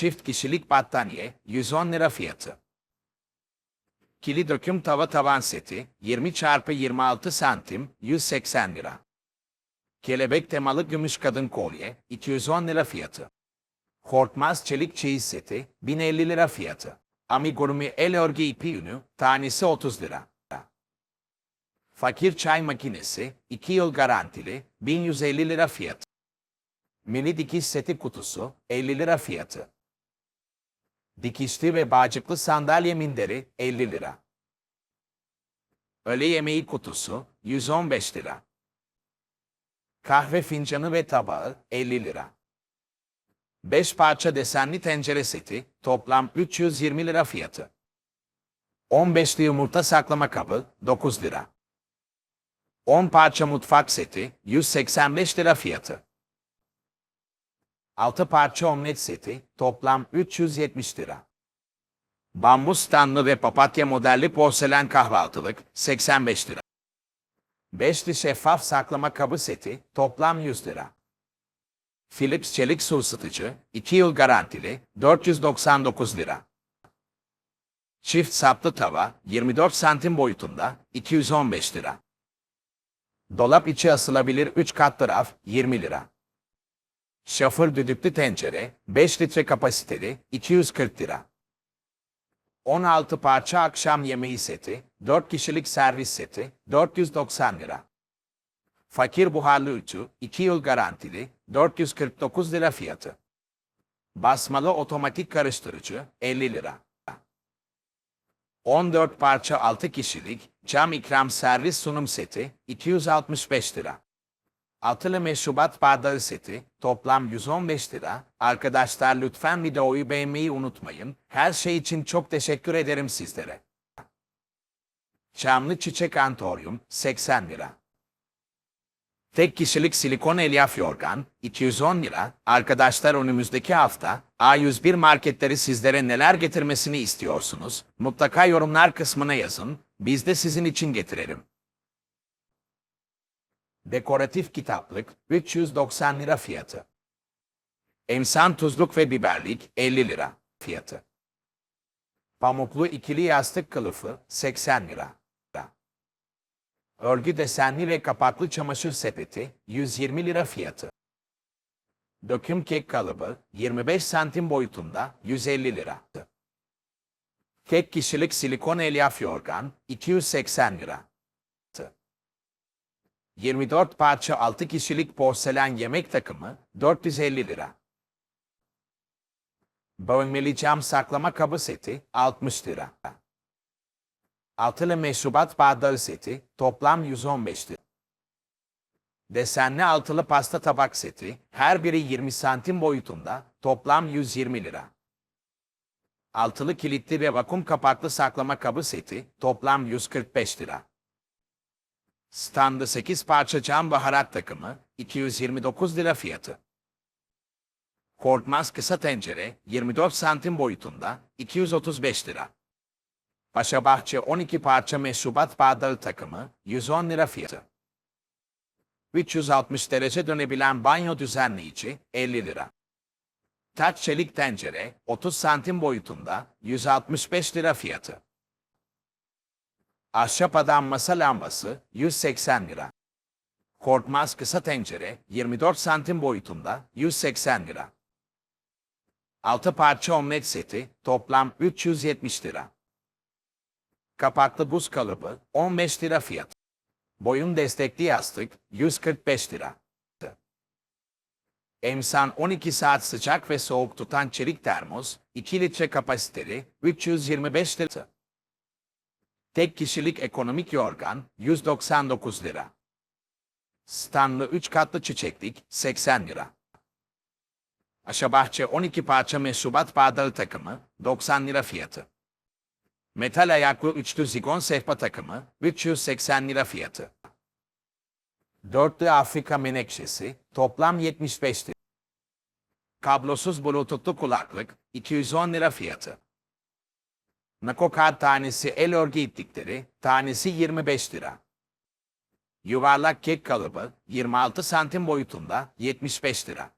Çift kişilik battaniye 110 lira fiyatı. Kili döküm tava tavan seti 20 çarpı 26 santim 180 lira. Kelebek temalı gümüş kadın kolye 210 lira fiyatı. Hortmaz çelik çeyiz seti 1050 lira fiyatı. Amigurumi el örgü ipi ünü tanesi 30 lira. Fakir çay makinesi 2 yıl garantili 1150 lira fiyatı. Mini dikiş seti kutusu 50 lira fiyatı. Dikişli ve bağcıklı sandalye minderi 50 lira. Öğle yemeği kutusu 115 lira. Kahve fincanı ve tabağı 50 lira. 5 parça desenli tencere seti toplam 320 lira fiyatı. 15'li yumurta saklama kabı 9 lira. 10 parça mutfak seti 185 lira fiyatı. 6 parça omlet seti toplam 370 lira. Bambu standlı ve papatya modelli porselen kahvaltılık 85 lira. Beşli şeffaf saklama kabı seti toplam 100 lira. Philips çelik su ısıtıcı 2 yıl garantili 499 lira. Çift saplı tava 24 santim boyutunda 215 lira. Dolap içi asılabilir 3 katlı raf 20 lira. Şafır düdüklü tencere 5 litre kapasiteli 240 lira. 16 parça akşam yemeği seti, 4 kişilik servis seti 490 lira. Fakir buharlı ütü 2 yıl garantili 449 lira fiyatı. Basmalı otomatik karıştırıcı 50 lira. 14 parça 6 kişilik cam ikram servis sunum seti 265 lira. Altılı meşrubat bardağı seti toplam 115 lira. Arkadaşlar lütfen videoyu beğenmeyi unutmayın. Her şey için çok teşekkür ederim sizlere. Çamlı çiçek antoryum 80 lira. Tek kişilik silikon elyaf yorgan 210 lira. Arkadaşlar önümüzdeki hafta A101 marketleri sizlere neler getirmesini istiyorsunuz? Mutlaka yorumlar kısmına yazın. Biz de sizin için getirelim. Dekoratif kitaplık 390 lira fiyatı. Emsan tuzluk ve biberlik 50 lira fiyatı. Pamuklu ikili yastık kılıfı 80 lira. Örgü desenli ve kapaklı çamaşır sepeti 120 lira fiyatı. Döküm kek kalıbı 25 santim boyutunda 150 lira. Tek kişilik silikon elyaf yorgan 280 lira. 24 parça 6 kişilik porselen yemek takımı 450 lira. Bölmeli cam saklama kabı seti 60 lira. Altılı meşrubat bardağı seti toplam 115 lira. Desenli altılı pasta tabak seti her biri 20 santim boyutunda toplam 120 lira. Altılı kilitli ve vakum kapaklı saklama kabı seti toplam 145 lira. Standı 8 parça cam baharat takımı 229 lira fiyatı. Korkmaz kısa tencere 24 santim boyutunda 235 lira. Paşabahçe 12 parça meşrubat bardağı takımı 110 lira fiyatı. 360 derece dönebilen banyo düzenleyici 50 lira. Taç çelik tencere 30 santim boyutunda 165 lira fiyatı. Ahşap adam masa lambası 180 lira. Korkmaz kısa tencere 24 santim boyutunda 180 lira. Altı parça omlet seti toplam 370 lira. Kapaklı buz kalıbı 15 lira fiyat. Boyun destekli yastık 145 lira. Emsan 12 saat sıcak ve soğuk tutan çelik termos 2 litre kapasiteli 325 lira. Tek kişilik ekonomik yorgan 199 lira. Stanlı 3 katlı çiçeklik 80 lira. Aşabahçe 12 parça meşrubat bardağı takımı 90 lira fiyatı. Metal ayaklı üçlü zigon sehpa takımı 380 lira fiyatı. Dörtlü Afrika menekşesi toplam 75 lira. Kablosuz bluetoothlu kulaklık 210 lira fiyatı. Nakokar tanesi el örgü iplikleri tanesi 25 lira. Yuvarlak kek kalıbı 26 santim boyutunda 75 lira.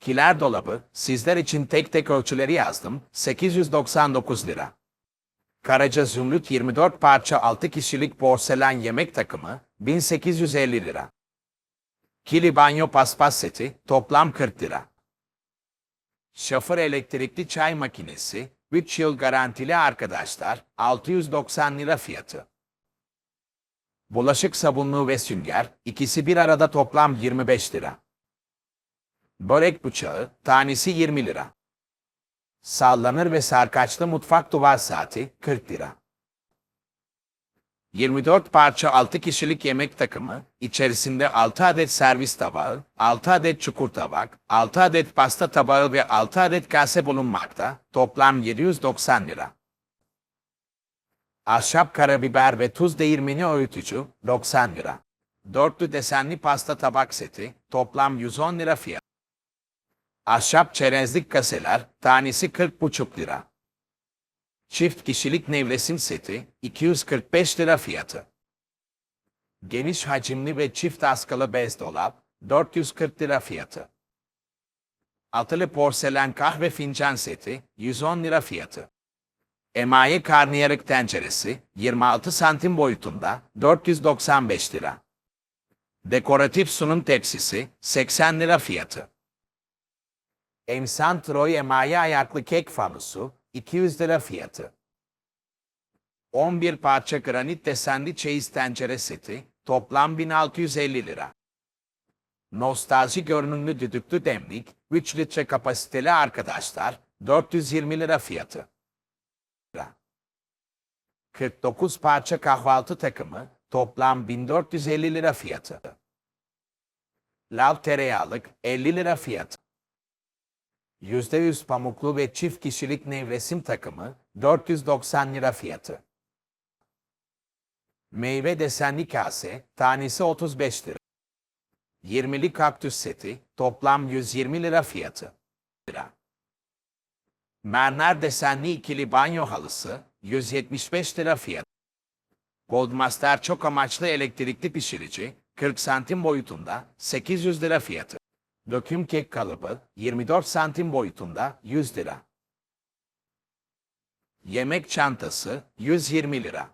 Kiler dolabı, sizler için tek tek ölçüleri yazdım, 899 lira. Karaca Zümrüt 24 parça 6 kişilik porselen yemek takımı, 1850 lira. Kili banyo paspas seti, toplam 40 lira. Şoför elektrikli çay makinesi, 3 yıl garantili arkadaşlar, 690 lira fiyatı. Bulaşık sabunluğu ve sünger, ikisi bir arada toplam 25 lira. Börek bıçağı, tanesi 20 lira. Sallanır ve sarkaçlı mutfak duvar saati, 40 lira. 24 parça 6 kişilik yemek takımı, içerisinde 6 adet servis tabağı, 6 adet çukur tabak, 6 adet pasta tabağı ve 6 adet kase bulunmakta, toplam 790 lira. Ahşap karabiber ve tuz değirmeni öğütücü, 90 lira. Dörtlü desenli pasta tabak seti, toplam 110 lira fiyat. Ahşap çerezlik kaseler, tanesi 40,5 lira. Çift kişilik nevresim seti, 245 lira fiyatı. Geniş hacimli ve çift askılı bez dolap, 440 lira fiyatı. Altılı porselen kahve fincan seti, 110 lira fiyatı. Emaye karnıyarık tenceresi, 26 santim boyutunda, 495 lira. Dekoratif sunum tepsisi, 80 lira fiyatı. Emsan Troy emaye ayaklı kek fanusu, 200 lira fiyatı. 11 parça granit desenli çeyiz tencere seti, toplam 1650 lira. Nostalji görünümlü düdüklü demlik, 3 litre kapasiteli arkadaşlar, 420 lira fiyatı. 49 parça kahvaltı takımı, toplam 1450 lira fiyatı. Lav tereyağlık, 50 lira fiyatı. %100 pamuklu ve çift kişilik nevresim takımı 490 lira fiyatı. Meyve desenli kase tanesi 35 lira. 20'li kaktüs seti toplam 120 lira fiyatı. Lira. Mermer desenli ikili banyo halısı 175 lira fiyatı. Goldmaster çok amaçlı elektrikli pişirici 40 santim boyutunda 800 lira fiyatı. Döküm kek kalıbı 24 santim boyutunda 100 lira. Yemek çantası 120 lira.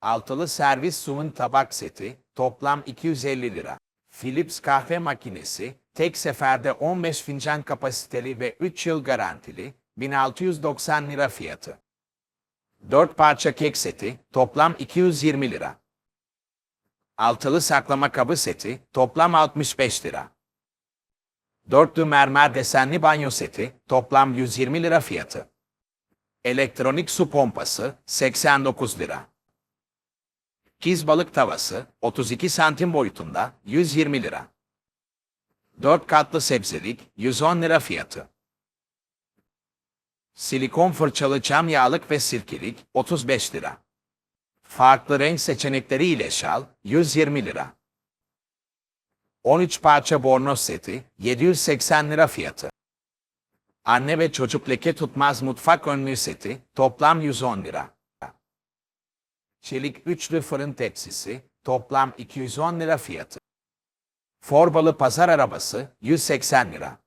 Altılı servis sunum tabak seti toplam 250 lira. Philips kahve makinesi tek seferde 15 fincan kapasiteli ve 3 yıl garantili 1690 lira fiyatı. 4 parça kek seti toplam 220 lira. Altılı saklama kabı seti toplam 65 lira. Dörtlü mermer desenli banyo seti toplam 120 lira fiyatı. Elektronik su pompası 89 lira. Kiz balık tavası 32 santim boyutunda 120 lira. 4 katlı sebzelik 110 lira fiyatı. Silikon fırçalı çam yağlık ve sirkelik 35 lira. Farklı renk seçenekleri ile şal 120 lira. 13 parça bornoz seti 780 lira fiyatı. Anne ve çocuk leke tutmaz mutfak önlüğü seti toplam 110 lira. Çelik üçlü fırın tepsisi toplam 210 lira fiyatı. Forbalı pazar arabası 180 lira.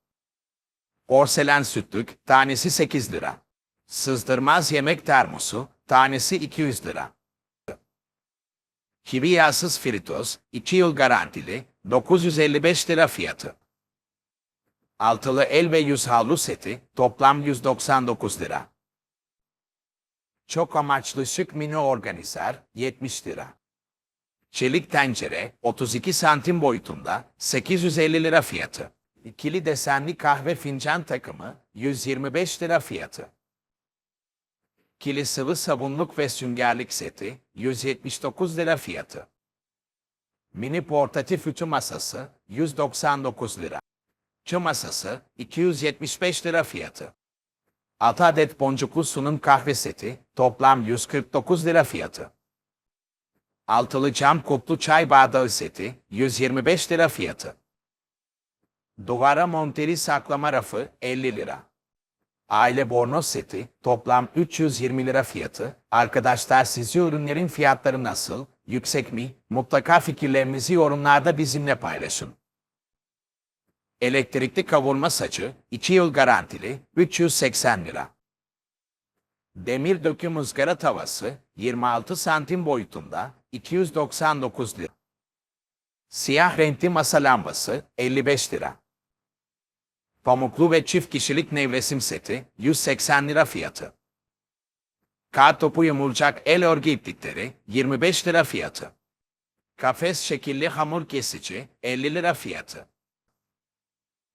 Porselen sütlük tanesi 8 lira. Sızdırmaz yemek termosu tanesi 200 lira. Kivi yağsız fritos, 2 yıl garantili, 955 lira fiyatı. Altılı el ve yüz havlu seti, toplam 199 lira. Çok amaçlı şık mini organizer, 70 lira. Çelik tencere, 32 santim boyutunda, 850 lira fiyatı. İkili desenli kahve fincan takımı, 125 lira fiyatı. Kili sıvı sabunluk ve süngerlik seti 179 lira fiyatı. Mini portatif ütü masası 199 lira. Çı masası 275 lira fiyatı. 6 adet boncuklu sunum kahve seti toplam 149 lira fiyatı. Altılı cam kuplu çay bardağı seti 125 lira fiyatı. Duvara monteli saklama rafı 50 lira. Aile bornoz seti toplam 320 lira fiyatı. Arkadaşlar sizce ürünlerin fiyatları nasıl? Yüksek mi? Mutlaka fikirlerinizi yorumlarda bizimle paylaşın. Elektrikli kavurma saçı 2 yıl garantili 380 lira. Demir döküm ızgara tavası 26 santim boyutunda 299 lira. Siyah renkli masa lambası 55 lira. Pamuklu ve çift kişilik nevresim seti 180 lira fiyatı. Kağıt topu yumulacak el örgü iplikleri 25 lira fiyatı. Kafes şekilli hamur kesici 50 lira fiyatı.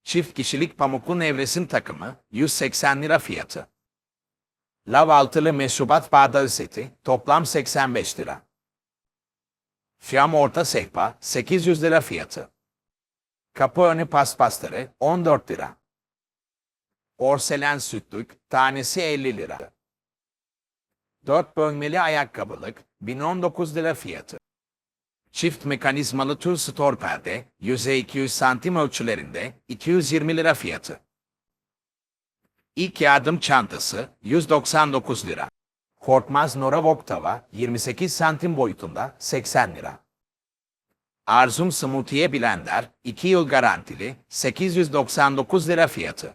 Çift kişilik pamuklu nevresim takımı 180 lira fiyatı. Lav altılı meşrubat bardağı seti toplam 85 lira. Fiyam orta sehpa 800 lira fiyatı. Kapı önü paspasları 14 lira. Porselen sütlük tanesi 50 lira. 4 bölmeli ayakkabılık 1019 lira fiyatı. Çift mekanizmalı tül stor perde yüzey 200 santim ölçülerinde 220 lira fiyatı. İlk yardım çantası 199 lira. Korkmaz Nora Wok tava 28 santim boyutunda 80 lira. Arzum Smoothie Blender 2 yıl garantili 899 lira fiyatı.